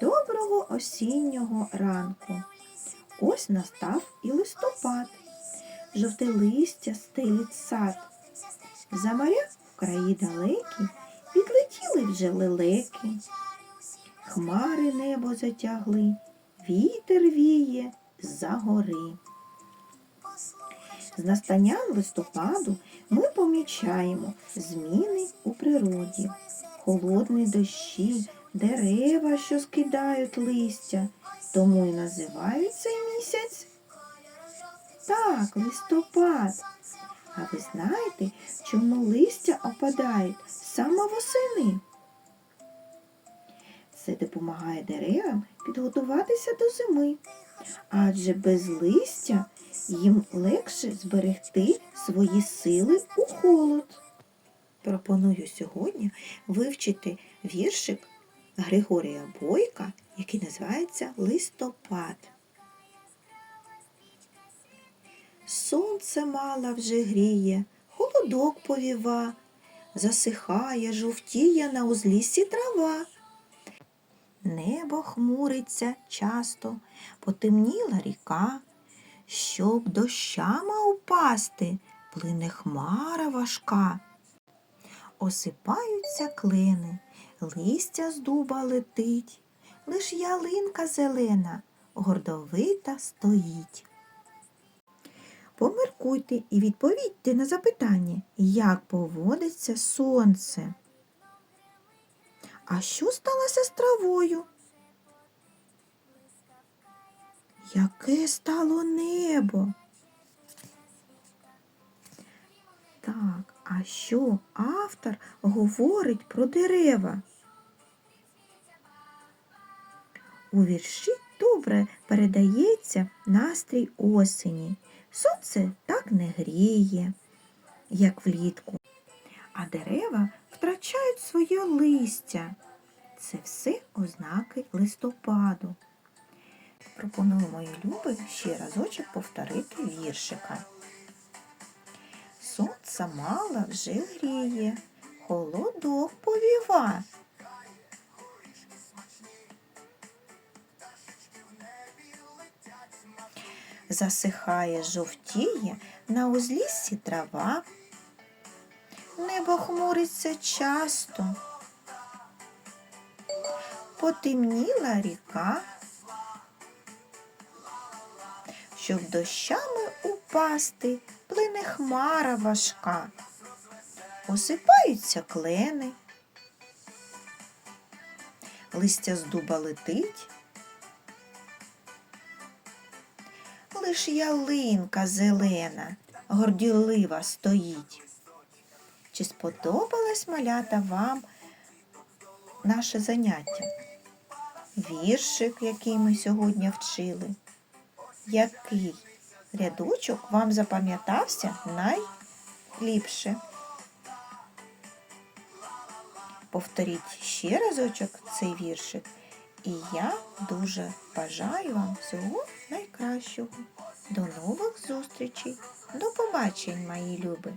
Доброго осіннього ранку. Ось настав і листопад. Жовте листя стелить сад. За моря в краї далекі відлетіли вже лелеки. Хмари небо затягли, вітер віє за гори. З настанням листопаду ми помічаємо зміни у природі, холодні дощі, дерева, що скидають листя, тому і називають цей місяць. Так, листопад. А ви знаєте, чому листя опадають саме восени? Це допомагає деревам підготуватися до зими, адже без листя їм легше зберегти свої сили у холод. Пропоную сьогодні вивчити віршик Григорія Бойка, який називається Листопад. Сонце мало вже гріє, холодок повіва, засихає, жовтіє на узліссі трава. Небо хмуриться часто, потемніла ріка, щоб дощами упасти, плине хмара важка. Осипаються клени, листя з дуба летить, лиш ялинка зелена, гордовита стоїть. Поміркуйте і відповідьте на запитання, як поводиться сонце. А що сталося з травою? Яке стало небо? Так, а що автор говорить про дерева? У вірші добре передається настрій осені. Сонце так не гріє, як влітку, а дерева втрачають своє листя. Це все ознаки листопаду. Пропоную мої люби ще разочок повторити віршика. Сонце мало вже гріє, холодок повіва. Засихає, жовтіє, на узліссі трава. Небо хмуриться часто. Потемніла ріка, щоб дощами упасти, плине хмара важка. Осипаються клени, листя з дуба летить, лиш ялинка зелена, горділива стоїть. Чи сподобалось малята вам наше заняття? Віршик, який ми сьогодні вчили? Який рядочок вам запам'ятався найліпше? Повторіть ще разочок цей віршик. І я дуже бажаю вам всього найкращого. До нових зустрічей. До побачень, мої люби!